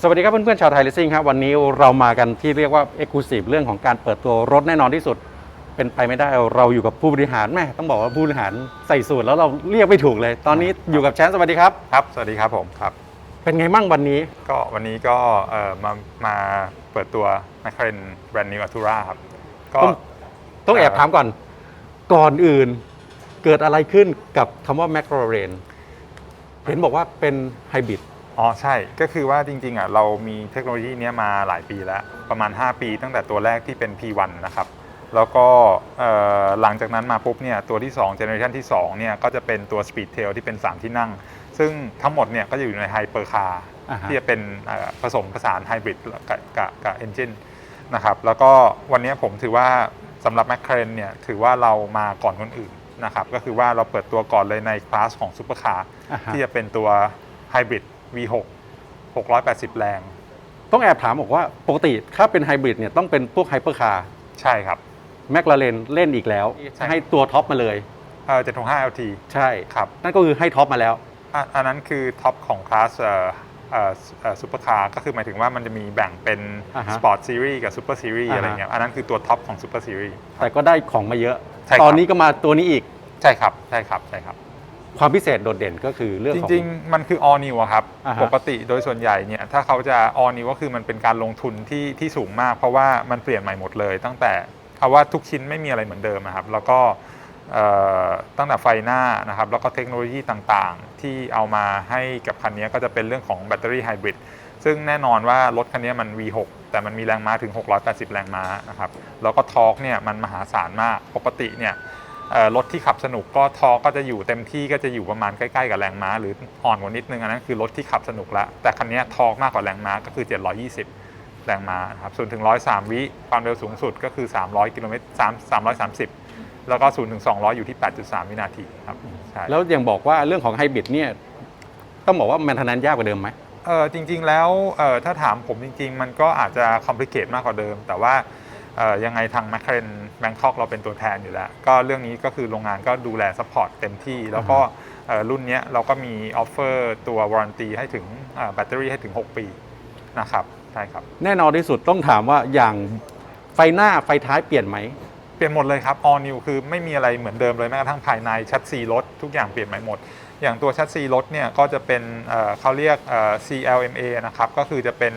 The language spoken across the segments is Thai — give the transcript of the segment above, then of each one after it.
สวัสดีครับเพื่อนๆชาวไทยเลสซิ่งครับวันนี้เรามากันที่เรียกว่าเอ็กซ์คลูซีฟเรื่องของการเปิดตัวรถแน่นอนที่สุด เป็นไปไม่ได้เราอยู่กับผู้บริหารแม่ต้องบอกว่าผู้บริหารใส่สูตรแล้วเราเรียกไม่ถูกเลย ตอนนี้อยู่กับแชนสวัสดีครับ ครับ สวัสดีครับผมครับ เป็นไงมั่งวันนี้ ก็วันนี้ก็เอ่อมามาเปิดตัว McLaren Brand New Artura ครับ ก็ต้องต้องแอบถามก่อน ก่อนอื่นเกิดอะไรขึ้นกับคำว่า m c l a r e n เห็นบอกว่าเป็นไฮบริด อ๋อใช่ก็คือว่าจริงๆอะเรามีเทคโนโลยีเนี้ยมาหลายปีแล้ว ประมาณ 5 ปี ตั้งแต่ตัวแรกที่เป็น P1 นะครับแล้วก็เอ่อหลังจากนั้นมาปุ๊บเนี่ยตัวที่2 generation ที่2เนี่ยก็จะเป็นตัว Speedtail ที่เป็น 3 ที่นั่ง ซึ่งทั้งหมดเนี่ยก็จะอยู่ในไฮเปอร์คาร์อ่าฮะที่จะเป็นเอ่อผสมผสานไฮบริดกับกับกับเอนจินนะครับแล้วก็วันนี้ผมถือว่าสำหรับ McLaren เนี่ยถือว่าเรามาก่อนคนอื่นนะครับก็คือว่าเราเปิดตัวก่อนเลยในคลาสของซูเปอร์คาร์อ่าฮะที่จะเป็นตัวไฮบริด V6 680 แรง ต้องแอบถามบอกว่าปกติถ้าเป็นไฮบริดเนี่ยต้องเป็นพวกไฮเปอร์คาร์ใช่ครับ แม l a r e n เล่นอีกแล้ว ใช่ ให้ตัวท็อปมาเลย เอ่อ765 LT ใช่ ครับนั่นก็คือให้ท็อปมาแล้ว อะอันนั้นคือท็อปของคลาสเอ่อเอ่อเอ่อซูเปอร์คาร์ก็คือหมายถึงว่ามันจะมีแบ่งเป็นอ่าฮะสปอร์ตซีรีส์กับซูเปอร์ซีรีส์อ่าฮะ อะไรเงี้ยอันนั้นคือตัวท็อปของซูเปอร์ซีรีส์ แต่ก็ได้ของมาเยอะ ใช่ครับ ตอนนี้ก็มาตัวนี้อีก ใช่ครับ ใช่ครับ ใช่ครับ ความพิเศษโดดเด่นก็คือเรื่องจของ ริง ๆ มันคือ all new อะครับ อ่าฮะ ปกติโดยส่วนใหญ่เนี่ยถ้าเขาจะ all new ก็คือมันเป็นการลงทุนที่ที่สูงมาก เพราะว่ามันเปลี่ยนใหม่หมดเลย ตั้งแต่เอาว่าทุกชิ้นไม่มีอะไรเหมือนเดิมอะครับ แล้วก็เอ่อตั้งแต่ไฟหน้านะครับ แล้วก็เทคโนโลยีต่างๆ ที่เอามาให้กับคันนี้ก็จะเป็นเรื่องของแบตเตอรี่ไฮบริดซึ่งแน่นอนว่ารถคันนี้มัน V6 แต่มันมีแรงม้าถึง 680 แรงม้านะครับแล้วก็ทอร์กเนี่ยมันมหาศาลมากปกติเนี่ยเอ่อ รถที่ขับสนุกก็ทอร์กก็จะอยู่เต็มที่ก็จะอยู่ประมาณใกล้ๆกับแรงม้า หรืออ่อนกว่านิดนึงอันนั้นคือรถที่ขับสนุกละแต่คันนี้ทอร์กมากกว่าแรงม้าก็คือ 720 แรงม้านะครับส่วนถึง 103 วิความเร็วสูงสุดก็คือ 300กิโลเมตร3 330 แล้วก็0ถึง200 อยู่ที่ 8.3 วินาทีครับใช่แล้วยังบอกว่าเรื่องของไฮบริดเนี่ยต้องบอกว่าแมนเทนแนนยากกว่าเดิมไหมเออจริง ๆ แล้วเออถ้าถามผมจริง ๆ มันก็อาจจะคอมพลีเคทมากกว่าเดิม แต่ว่าเออ ยังไงทาง m c l a r e n Bangkok เราเป็นตัวแทนอยู่แล้ว ก็เรื่องนี้ก็คือโรงงานก็ดูแลซัพพอร์ตเต็มที่ แล้วก็เอ่อรุ่นเนี้ยเราก็มีออฟเฟอร์ตัววารันตีให้ถึงเอ่อแบตเตอรี่ให้ถึง 6 ปีนะครับใช่ครับ แน่นอนที่สุดต้องถามว่าอย่างไฟหน้าไฟท้ายเปลี่ยนไหม เปลี่ยนหมดเลยครับ all new คือไม่มีอะไรเหมือนเดิมเลยแม้กระทั่งภายในชัดซีรถทุกอย่างเปลี่ยนใหม่หมด อย่างตัวชัดซีรถเนี่ยก็จะเป็นเอ่อเขาเรียกเอ่อ CLMA นะครับก็คือจะเป็น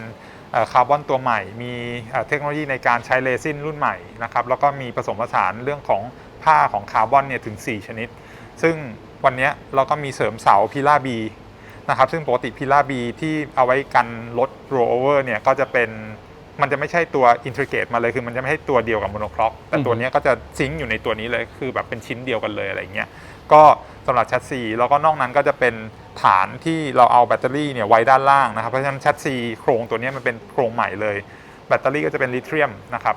คาร์บอนตัวใหม่ มีเอ่อเทคโนโลยีในการใช้เรซินรุ่นใหม่นะครับแล้วก็มีผสมผสานเรื่องของผ้าของคาร์บอนเนี่ยถึง 4 ชนิด ซึ่งวันเนี้ยเราก็มีเสริมเสาพิล่าบีนะครับซึ่งปกติพิล่าบีที่เอาไว้กันรถโรเวอร์เนี่ยก็จะเป็นมันจะไม่ใช่ตัวอินทริเกตมาเลยคือมันจะไม่ใช่ตัวเดียวกับโมโนคล็อกแต่ตัวเนี้ยก็จะซิงค์อยู่ในตัวนี้เลยคือแบบเป็นชิ้นเดียวกันเลยอะไรเงี้ยก็สำหรับแชสซีแล้วก็นอกนั้นก็จะเป็น ฐานที่เราเอาแบตเตอรี่เนี่ยไว้ด้านล่างนะครับ เพราะฉะนั้นแชสซีโครงตัวเนี้ยมันเป็นโครงใหม่เลย แบตเตอรี่ก็จะเป็นลิเธียมนะครับ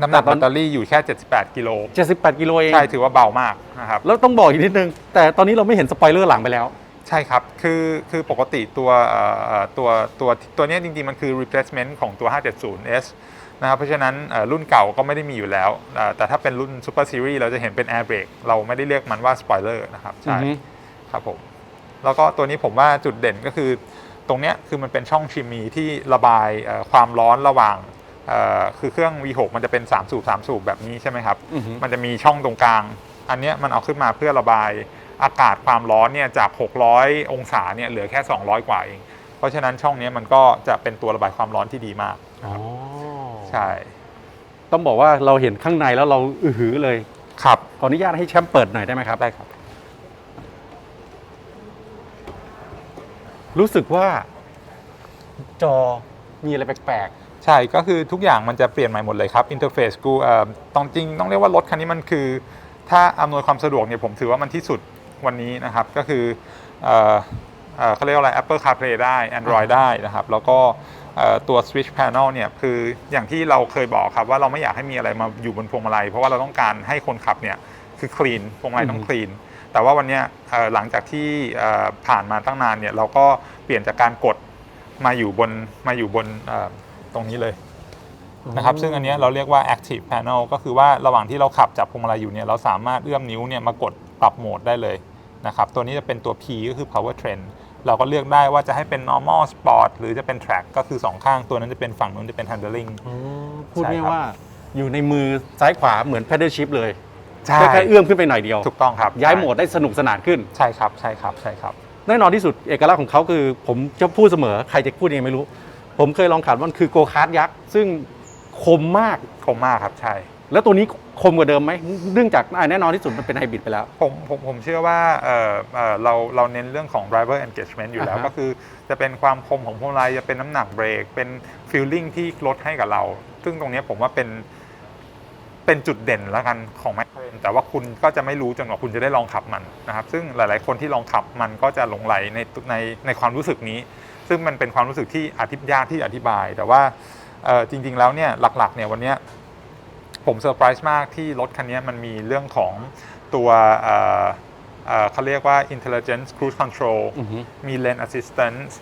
น้ำหนักแต่ตอนแบตเตอรี่อยู่แค่ 78 กิโล 78 กิโลเอง ใช่ ถือว่าเบามากนะครับ แล้วต้องบอกอีกนิดนึง แต่ตอนนี้เราไม่เห็นสปอยเลอร์หลังไปแล้ว ใช่ครับ คือคือปกติตัวเอ่อเอ่อตัวตัวตัวเนี้ยจริง ๆ มันคือ replacement ของตัว 570S นะครับ เพราะฉะนั้นเอ่อรุ่นเก่าก็ไม่ได้มีอยู่แล้วเอ่อแต่ถ้าเป็นรุ่น Super Series เราจะเห็นเป็น air brake เราไม่ได้เรียกมันว่า spoiler นะครับ ใช่อือฮึครับผม แล้วก็ตัวนี้ผมว่าจุดเด่นก็คือ ตรงเนี้ยคือมันเป็นช่องชิมีที่ระบายเอ่อความร้อนระหว่างเอ่อคือเครื่อง V6 มันจะเป็น 3 สูบ3สูบแบบนี้ใช่ไหมครับอือฮึมันจะมีช่องตรงกลาง อันเนี้ยมันเอาขึ้นมาเพื่อระบายอากาศความร้อนเนี่ยจาก 600 องศาเนี่ยเหลือแค่ 200 กว่าเอง เพราะฉะนั้นช่องเนี้ยมันก็จะเป็นตัวระบายความร้อนที่ดีมากอ๋อใช่ ต้องบอกว่าเราเห็นข้างในแล้วเราอือหือเลย ครับ ขออนุญาตให้แชมป์เปิดหน่อยได้ไหมครับ ได้ครับ รู้สึกว่าจอมีอะไรแปลกใช่ก็คือทุกอย่างมันจะเปลี่ยนใหม่หมดเลยครับอินเทอร์เฟซกูเอ่อต้องจริงต้องเรียกว่ารถคันนี้มันคือ ถ้าอำนวยความสะดวกเนี่ยผมถือว่ามันที่สุดวันนี้นะครับก็คือเอ่อเอ่อเขาเรียกว่าอะไร Apple CarPlay ได้ Android ได้นะครับ แล้วก็เอ่อตัว Switch Panel เนี่ยคืออย่างที่เราเคยบอกครับว่าเราไม่อยากให้มีอะไรมาอยู่บนพวงมาลัย เพราะว่าเราต้องการให้คนขับเนี่ยคือคลีนพวงมาลัยต้องคลีน แต่ว่าวันเนี้ยเอ่อหลังจากที่เอ่อผ่านมาตั้งนานเนี่ยเราก็เปลี่ยนจากการกดมาอยู่บนมาอยู่บนเอ่อตรงนี้เลยๆนะครับซึ่งอันเนี้ยเราเรียกว่า active panel ก็คือว่าระหว่างที่เราขับจับพวงมาลัยอยู่เนี่ยเราสามารถเอื้อมนิ้วเนี่ยมากดปรับโหมดได้เลยนะครับตัวนี้จะเป็นตัว P ก็คือ power trend เราก็เลือกได้ว่าจะให้เป็น normal sport หรือจะเป็น track ก็คือสองข้างตัวนั้นจะเป็นฝั่งนู้นจะเป็น handling พูดใช่ง่ายครับๆว่าอยู่ในมือซ้ายขวาเหมือน pedal shift เลย ใช่ แค่เอื้อมขึ้นไปหน่อยเดียว ถูกต้องครับย้ายโหมดได้สนุกสนานขึ้น ใช่ครับใช่ครับใช่ครับ แน่นอนที่สุดเอกลักษณ์ของเขาคือ ผมจะพูดเสมอ ใครจะพูดยังไงไม่รู้ ผมเคยลองขับมันคือโกคาร์ดยักษ์ซึ่งคมมาก คมมากครับใช่ แล้วตัวนี้คมกว่าเดิมไหมเนื่องจากอ่าแน่นอนที่สุดมันเป็นไฮบริดไปแล้ว ผมผมผมเชื่อว่าเอ่อเอ่อเราเราเน้นเรื่องของ driver engagement อยู่แล้วอ่าฮะก็คือจะเป็นความคมของพวงมาลัยจะเป็นน้ำหนักเบรก เป็น feeling ที่ลดให้กับเรา ซึ่งตรงเนี้ยผมว่าเป็น เป็นจุดเด่นแล้วกันของแมคเ a นแต่ว่าคุณก็จะไม่รู้จนกว่าคุณจะได้ลองขับมันนะครับซึ่งหลาย ๆ คนที่ลองขับมันก็จะหลงไหลในในในความรู้สึกนี้ ซึ่งมันเป็นความรู้สึกที่อธิบยากที่อธิบาย แต่ว่าเอ่อจริง ๆ แล้วเนี่ยหลัก ๆ เนี่ยวันเนี้ยผมเซอร์ไพรส์มากที่รถคันนี้มันมีเรื่องของตัวเอ่อเอ่อเขาเรียกว่า intelligence cruise control อือฮึมี lane assistance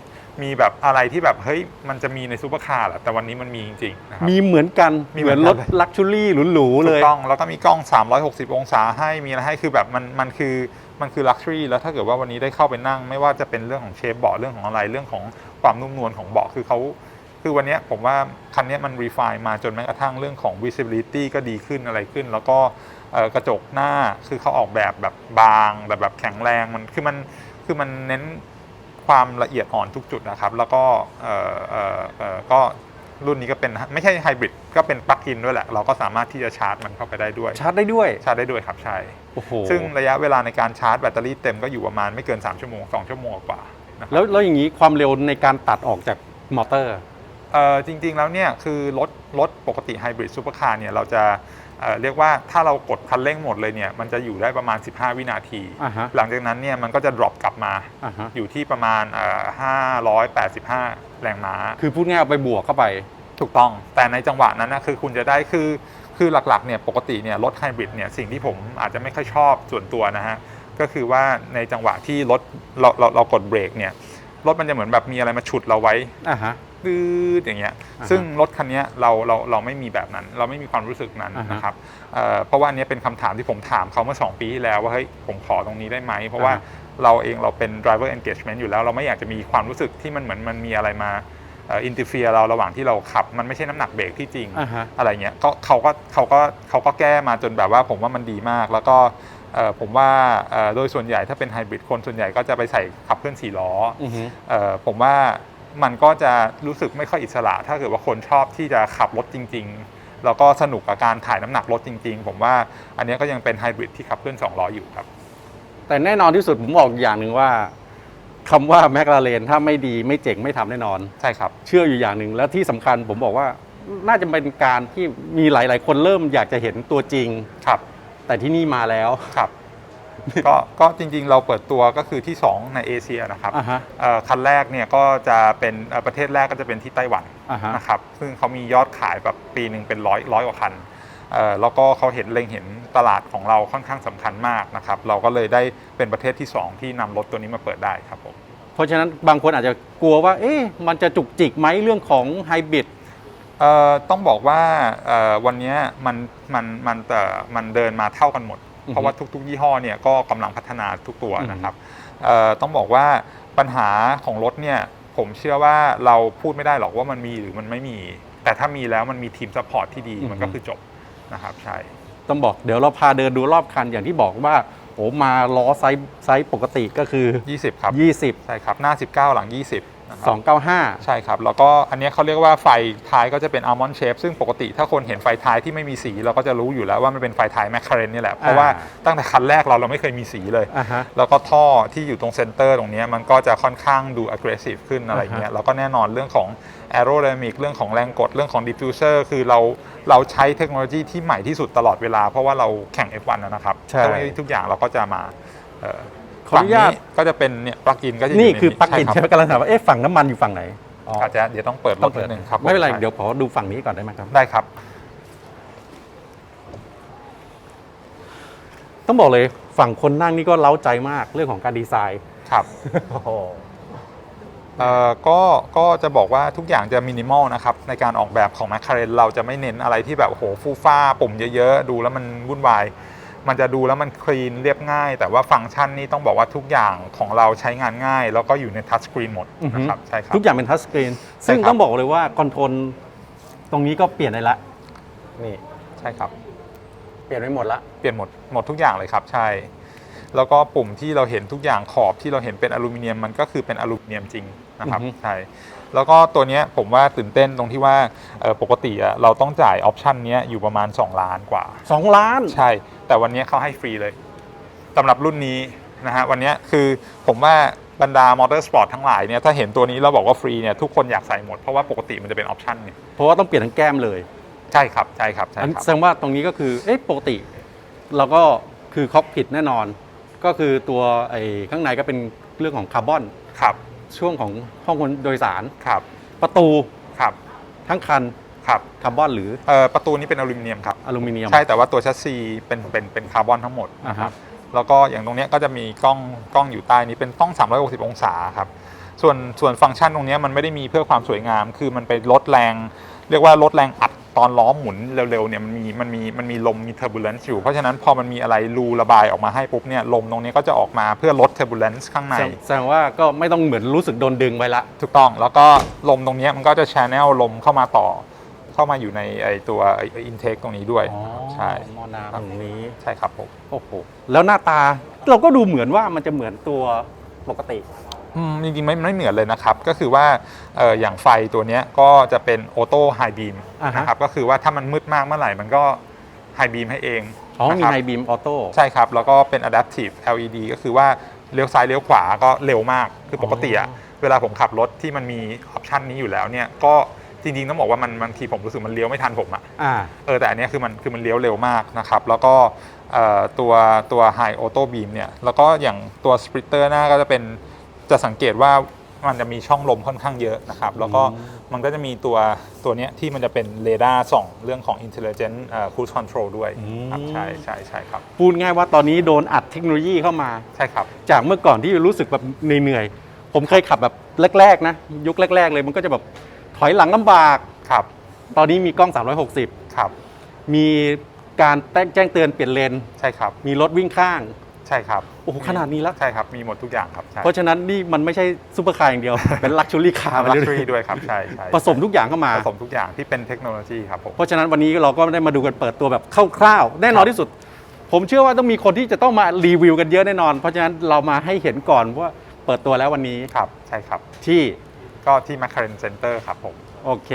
มีแบบอะไรที่แบบเฮ้ยมันจะมีในซูเปอร์คาร์แหละแต่วันนี้มันมีจริงๆนะครับ มีเหมือนกันมีเหเหมืมืออนนรกัถนเลย ลักชัวรี่หรูๆเลถูย กต้องแล้วก็มีกล้อง 360 องศาให้มีอะไรให้คือแบบมันมันคือมันคือ luxury แล้วถ้าเกิดว่าวันนี้ได้เข้าไปนั่ง ไม่ว่าจะเป็นเรื่องของเชฟเบาะเรื่องของอะไรเรื่องของความนุ่มนวลของเบาะคือเขาคือวันเนี้ยผมว่าคันเนี้ยมัน refine มาจนแม้กระทั่งเรื่องของ visibility ก็ดีขึ้นอะไรขึ้น แล้วก็เอ่อกระจกหน้าคือเขาออกแบบแบบบางแต่แบบแข็งแรงมันคือมันคือมันเน้น ความละเอียดอ่อนทุกจุดนะครับ แล้วก็เอ่อเอ่อเอ่อก็รุ่นนี้ก็เป็นไม่ใช่ไฮบริดก็เป็นปลั๊กอินด้วยแหละ เราก็สามารถที่จะชาร์จมันเข้าไปได้ด้วย ชาร์จได้ด้วย ชาร์จได้ด้วยครับใช่โอ้โหซึ่งระยะเวลาในการชาร์จแบตเตอรี่เต็มก็อยู่ประมาณไม่เกิน 3 ชั่วโมง 2 ชั่วโมงกว่านะครับแล้วแล้วอย่างนี้ความเร็วในการตัดออกจากมอเตอร์เอ่อจริงๆแล้วเนี่ยคือรถรถปกติไฮบริดซูเปอร์คาร์เนี่ยเราจะ เอ่อเรียกว่าถ้าเรากดคันเร่งหมดเลยเนี่ยมันจะอยู่ได้ประมาณ 15 วินาที อ่าฮะหลังจากนั้นเนี่ยมันก็จะ drop กลับมา อ่าฮะอยู่ที่ประมาณเอ่อ585 แรงม้า คือพูดง่ายๆเอาไปบวกเข้าไป ถูกต้อง แต่ในจังหวะนั้นนะคือคุณจะได้คือคือหลักๆเนี่ยปกติเนี่ยรถไฮบริดเนี่ยสิ่งที่ผมอาจจะไม่ค่อยชอบส่วนตัวนะฮะ ก็คือว่าในจังหวะที่รถเราเราเรากดเบรกเนี่ยรถมันจะเหมือนแบบมีอะไรมาฉุดเราไว้ อ่าฮะ ดื้ออย่างเงี้ยอ่าฮะซึ่งรถคันเนี้ยเราเราเราไม่มีแบบนั้น เราไม่มีความรู้สึกนั้นอ่าฮะนะครับเอ่อเพราะว่าอันเนี้ยเป็นคำถามที่ผมถามเขาเมื่อ 2 ปีที่แล้วว่าเฮ้ยผมขอตรงนี้ได้ไหม เพราะว่าอ่าฮะเราเองเราเป็น driver engagement อยู่แล้วเราไม่อยากจะมีความรู้สึกที่มันเหมือนมันมีอะไรมาอินเตอร์เฟียเราระหว่างที่เราขับ มันไม่ใช่น้ำหนักเบรกที่จริงอ่าฮะอะไรเงี้ยก็เขาก็เขาก็เขาก็แก้มาจนแบบว่าผมว่ามันดีมากแล้วก็เอ่อผมว่าเอ่อโดยส่วนใหญ่ถ้าเป็นไฮบริดคนส่วนใหญ่ก็จะไปใส่ขับเคลื่อนสี่ล้อออือฮึเอ่อผมว่า มันก็จะรู้สึกไม่ค่อยอิสระ ถ้าเกิดว่าคนชอบที่จะขับรถจริง ๆ แล้วก็สนุกกับการถ่ายน้ำหนักรถจริง ๆ ผมว่าอันเนี้ยก็ยังเป็นไฮบริดที่ขับเคลื่อนสองล้ออยู่ครับ แต่แน่นอนที่สุดผมบอกอย่างหนึ่งว่าคำว่าแมคลาเรนถ้าไม่ดีไม่เจ๋งไม่ทำแน่นอน ใช่ครับ เชื่ออยู่อย่างหนึ่งแล้วที่สำคัญผมบอกว่าน่าจะเป็นการที่มีหลาย ๆ คนเริ่มอยากจะเห็นตัวจริงครับ แต่ที่นี่มาแล้วครับ ก็ก็จริงๆ เราเปิดตัวก็คือที่ 2 ในเอเชียนะครับอ่าฮะ เอ่อคันแรกเนี่ยก็จะเป็นเอ่อประเทศแรกก็จะเป็นที่ไต้หวันอ่าฮะ นะครับซึ่งเขามียอดขายแบบปีหนึ่งเป็นร้อยร้อยกว่าคันเอ่อแล้วก็เขาเห็นเล็งเห็นตลาดของเราค่อนข้างสำคัญมากนะครับเราก็เลยได้เป็นประเทศที่ 2 ที่นำรถตัวนี้มาเปิดได้ครับผม เพราะฉะนั้นบางคนอาจจะกลัวว่า เอ๊ะมันจะจุกจิกไหมเรื่องของไฮบริด เอ่อต้องบอกว่าเอ่อวันเนี้ยมันมันมันแต่มันเดินมาเท่ากันหมดอือฮึ เพราะว่าทุก ๆ ยี่ห้อเนี่ยก็กำลังพัฒนาทุกตัวอือฮึนะครับเอ่อต้องบอกว่าปัญหาของรถเนี่ยผมเชื่อว่าเราพูดไม่ได้หรอกว่ามันมีหรือมันไม่มี แต่ถ้ามีแล้วมันมีทีมซัพพอร์ตที่ดีมันก็คือจบนะครับใช่ต้องบอกเดี๋ยวเราพาเดินดูรอบคันอย่างที่บอกว่าโอ้มาล้อไซส์ไซส์ปกติก็คือ 20 ครับ 20 ใช่ครับ หน้า 19 หลัง 20 นะครับ295 ใช่ครับ แล้วก็อันเนี้ยเขาเรียกว่าไฟท้ายก็จะเป็นอัลมอนด์เชฟซึ่งปกติถ้าคนเห็นไฟท้ายที่ไม่มีสี เราก็จะรู้อยู่แล้วว่ามันเป็นไฟท้ายแมคคาเรนนี่แหละ เพราะว่าตั้งแต่คันแรกเราเราไม่เคยมีสีเลยอ่าฮะแล้วก็ท่อที่อยู่ตรงเซนเตอร์ตรงเนี้ยมันก็จะค่อนข้างดู aggressive ขึ้นอะไรเงี้ยแล้วก็แน่นอนเรื่องของ aerodynamic เรื่องของแรงกดเรื่องของ diffuser คือเราเราใช้เทคโนโลยีที่ใหม่ที่สุดตลอดเวลา เพราะว่าเราแข่ง F1 นะนะครับใช่เทคโนโลยีทุกอย่างเราก็จะมา เอ่อขออนุญาตฝั่งก็จะเป็นเนี่ยปลั๊กอินก็จะยู่นี่ใคือปลั๊กอินใช่ใช่คไหมรับกำลังถามว่าเอ๊ะฝั่งน้ำมันอยู่ฝั่งไหนอ๋ออาจจะเดี๋ยวต้องเปิดรต้อถงเปินิดดนึงครับไม่เป็นไรใช่เดี๋ยวขอดูฝั่งนี้ก่อนได้ไหมครับ ได้ครับ ต้องบอกเลยฝั่งคนนั่งนี่ก็เล้าใจมากเรื่องของการดีไซน์ครับเอ่อก็ก็จะบอกว่าทุกอย่างจะมินิมอลนะครับ ในการออกแบบของ m c l a r e n เราจะไม่เน้นอะไรที่แบบโอ้โหฟู่ฟ้าปุ่มเยอะๆ ดูแล้วมันวุ่นวาย มันจะดูแล้วมันคลีนเรียบง่าย แต่ว่าฟังก์ชันนี่ต้องบอกว่าทุกอย่างของเราใช้งานง่าย แล้วก็อยู่ในทัชสกรีนหมดอือฮึนะครับใช่ครับทุกอย่างเป็นทัชสกรีนใช่ซึ่งครับต้องบอกเลยว่าคอนโทรลตรงนี้ก็เปลี่ยนได้ละนี่ใช่ครับ เปลี่ยนไปหมดละเปลี่ยนหมดหมดทุกอย่างเลยครับ ใช่ แล้วก็ปุ่มที่เราเห็นทุกอย่างขอบที่เราเห็นเป็นอลูมิเนียมมันก็คือเป็นอลูมิเนียมจริงนะครับอือฮึใช่แล้วก็ตัวเนี้ยผมว่าตื่นเต้นตรงที่ว่าเอ่อปกติอะเราต้องจ่ายออปชันเนี้ยอยู่ประมาณ 2 ล้านกว่าสองล้าน ใช่ แต่วันนี้เขาให้ฟรีเลยสำหรับรุ่นนี้นะฮะวันนี้คือผมว่าบรรดามอเตอร์สปอร์ตทั้งหลายเนี่ยถ้าเห็นตัวนี้แล้วบอกว่าฟรีเนี่ยทุกคนอยากใส่หมดเพราะว่าปกติมันจะเป็นออปชันเนี่ยเพราะว่าต้องเปลี่ยนทั้งแก้มเลยใช่ครับใช่ครับใช่อันครับแสดงว่าตรงนี้ก็คือเอ๊ะปกติ เราก็คือคอกผิดแน่นอน ก็คือตัวไอ้ข้างในก็เป็นเรื่องของคาร์บอน ครับช่วงของห้องคนโดยสาร ครับประตูครับทั้งคันครับคาร์บอนหรือเอ่อประตูนี้เป็นอลูมิเนียมครับ อลูมิเนียม ใช่แต่ว่าตัวแชสซีเป็นเป็นเป็นคาร์บอนทั้งหมดนะครับอ่าฮแล้วก็อย่างตรงเนี้ยก็จะมีกล้องกล้องอยู่ใต้นี้เป็นกล้อง 360 องศาครับส่วนส่วนฟังก์ชันตรงเนี้ยมันไม่ได้มีเพื่อความสวยงาม คือมันไปลดแรง เรียกว่าลดแรงอัด ตอนล้อหมุนเร็วๆเนี่ยมันมีมันมีมันมีลมมีเทอร์บูลเลนซ์อยู่ เพราะฉะนั้นพอมันมีอะไรรูระบายออกมาให้ปุ๊บเนี่ยลมตรงเนี้ยก็จะออกมาเพื่อลดเทอร์บูลเลนซ์ข้างในแสดงแสดงว่าก็ไม่ต้องเหมือนรู้สึกโดนดึงไปละ ถูกต้องแล้วก็ลมตรงเนี้ยมันก็จะ channel ลมเข้ามาต่อ เข้ามาอยู่ในไอตัวอินเทคตรงนี้ด้วยนะครับใช่หมอน้ำตรงนี้ใช่ครับผมโอ้โหแล้วหน้าตาเราก็ดูเหมือนว่ามันจะเหมือนตัวปกติอืม จริงๆไม่ไม่เหมือนเลยนะครับ ก็คือว่าเอออย่างไฟตัวเนี้ยก็จะเป็นออโต้ไฮบีมอ่าฮะนะครับก็คือว่าถ้ามันมืดมากเมื่อไหร่มันก็ไฮบีมให้เองอ๋อมีนะครับไฮบีมออโต้ใช่ครับ แล้วก็เป็น adaptive LED ก็คือว่าเลี้ยวซ้ายเลี้ยวขวาก็เร็วมาก คือปกติอะเวลาผมขับรถที่มันมีออปชันนี้อยู่แล้วเนี่ยก็จริงๆต้องบอกว่ามันบางทีผมรู้สึกมันเลี้ยวไม่ทันผมอะอ่าเออแต่อันเนี้ยคือมันคือมันเลี้ยวเร็วมากนะครับ แล้วก็เอ่อตัวตัว High Auto Beam เนี่ยแล้วก็อย่างตัว Splitter หน้าก็จะเป็น จะสังเกตว่ามันจะมีช่องลมค่อนข้างเยอะนะครับ แล้วก็อืมมันก็จะมีตัวตัวเนี้ยที่มันจะเป็นเรดาร์ส่องเรื่องของ Intelligent เอ่อ Cruise Control ด้วยครับใช่ใช่ใช่ครับ พูดง่ายว่าตอนนี้โดนอัดเทคโนโลยีเข้ามา ใช่ครับ จากเมื่อก่อนที่รู้สึกแบบเหนื่อยๆ ผมเคยขับแบบแรกๆ นะ ยุคแรก ๆ เลยมันก็จะแบบถอยหลังลำบาก ครับ ตอนนี้มีกล้องครับ360มีการแจ้งเตือนเปลี่ยนเลน ใช่ครับ มีรถวิ่งข้าง ใช่ครับโอ้โหขนาดนี้แล้วใช่ครับมีหมดทุกอย่างครับใช่เพราะฉะนั้นนี่มันไม่ใช่ซูเปอร์คาร์อย่างเดียว เป็นลักชัวรี่คาร์ไปลักเรื่ชัวอยรี่ด้วยครับใช่ใช่ๆผสมทุกอย่างเข้ามาผสมทุกอย่างที่เป็นเทคโนโลยีครับผมเพราะฉะนั้นวันนี้เราก็ได้มาดูกันเปิดตัวแบบคร่าวๆแน่นอนที่สุด ผมเชื่อว่าต้องมีคนที่จะต้องมารีวิวกันเยอะแน่นอน เพราะฉะนั้นเรามาให้เห็นก่อนว่าเปิดตัวแล้ววันนี้ครับใช่ครับที่ก็ที่ McLaren Center ครับผมโอเค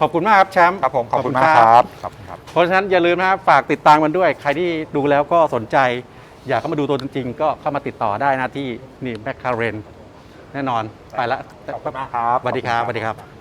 ขอบคุณมากครับแชมป์ครับผมขอบคุณมากครับขอบคุณครับเพราะฉะนั้นอย่าลืมนะครับฝากติดตามกันด้วย ใครที่ดูแล้วก็สนใจ อยากเข้ามาดูตัวจริงๆ ก็เข้ามาติดต่อได้นะที่นี่แมคคาเรนแน่นอนไปละขอบคุณมากครับ สวัสดีครับสวัสดีครับ